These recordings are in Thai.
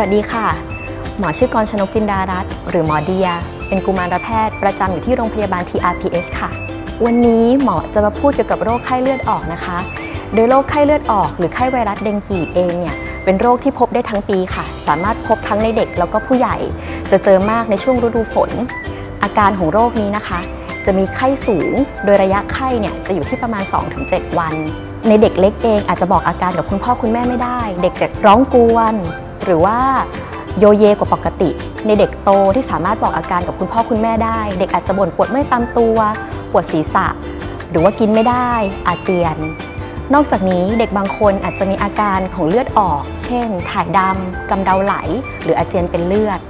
วัสดีค่ะ หมอชื่อกรชนกจินดารัตน์หรือหมอเดีย เป็นกุมารแพทย์ประจำอยู่ที่โรงพยาบาล TRPH ค่ะ วันนี้หมอจะมาพูดเกี่ยวกับโรคไข้เลือดออกนะคะ โดยโรคไข้เลือดออกหรือไข้ไวรัสเดงกีเองเนี่ยเป็นโรคที่พบได้ทั้งปีค่ะ สามารถพบทั้งในเด็กแล้วก็ผู้ใหญ่ จะเจอมากในช่วงฤดูฝน อาการของโรคนี้นะคะ จะมีไข้สูง โดยระยะไข้เนี่ยจะอยู่ที่ประมาณ 2-7 วัน ในเด็กเล็กเองอาจจะบอกอาการกับคุณพ่อคุณแม่ไม่ได้ เด็กจะร้องกวน หรือว่าโยเยกว่าปกติ ในเด็กโตที่สามารถบอกอาการกับคุณพ่อคุณแม่ได้ เด็กอาจจะบ่นปวดเมื่อยตามตัว ปวดศีรษะ หรือว่ากินไม่ได้ อาเจียน นอกจากนี้เด็กบางคนอาจจะมีอาการของเลือดออก เช่น ถ่ายดำกำเดาไหล หรืออาเจียนเป็นเลือด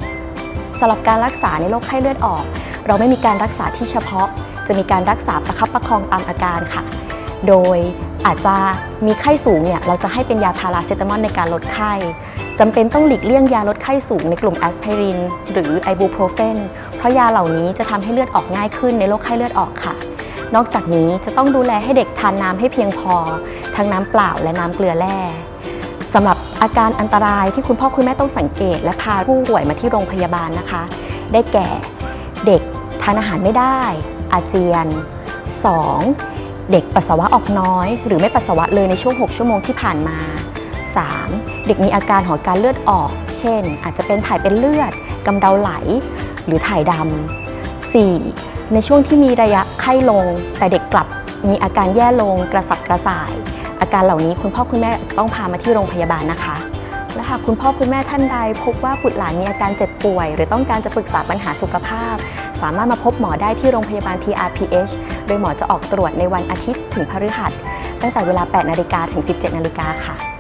สำหรับการรักษาในโรคไข้เลือดออก เราไม่มีการรักษาที่เฉพาะ จะมีการรักษาประคับประคองตามอาการค่ะ โดยอาจจะมีไข้สูงเนี่ยเราจะให้เป็นยาพาราเซตามอลในการลดไข้จำเป็นต้องหลีกเลี่ยงยาลดไข้สูงในกลุ่มแอสไพรินหรือไอบูโปรเฟนเพราะยาเหล่านี้จะทำให้เลือดออกง่ายขึ้นในโรคไข้เลือดออกค่ะ นอกจากนี้จะต้องดูแลให้เด็กทานน้ำให้เพียงพอ ทั้งน้ำเปล่าและน้ำเกลือแร่สำหรับอาการอันตรายที่คุณพ่อคุณแม่ต้องสังเกต และพาผู้ป่วยมาที่โรงพยาบาลนะคะ ได้แก่เด็กทานอาหารไม่ได้ อาเจียน 2. เด็กปัสสาวะออกน้อย หรือไม่ปัสสาวะเลยในช่วง 6 ชั่วโมงที่ผ่านมา 3. เด็กมีอาการของการเลือดออก เช่น อาจจะเป็นถ่ายเป็นเลือดกำเดาไหล หรือถ่ายดำ 4. ในช่วงที่มีระยะไข้ลง แต่เด็กกลับมีอาการแย่ลงกระสับกระส่าย อาการเหล่านี้คุณพ่อคุณแม่ต้องพามาที่โรงพยาบาลนะคะ และหากคุณพ่อคุณแม่ท่านใด พบว่าบุตรหลานมีอาการเจ็บป่วย หรือต้องการจะปรึกษาปัญหาสุขภาพ สามารถมาพบหมอได้ที่โรงพยาบาล TRPH โดยหมอจะออกตรวจในวันอาทิตย์ถึงพฤหัส ตั้งแต่เวลา 8 นาฬิกาถึง 17 นาฬิกาค่ะ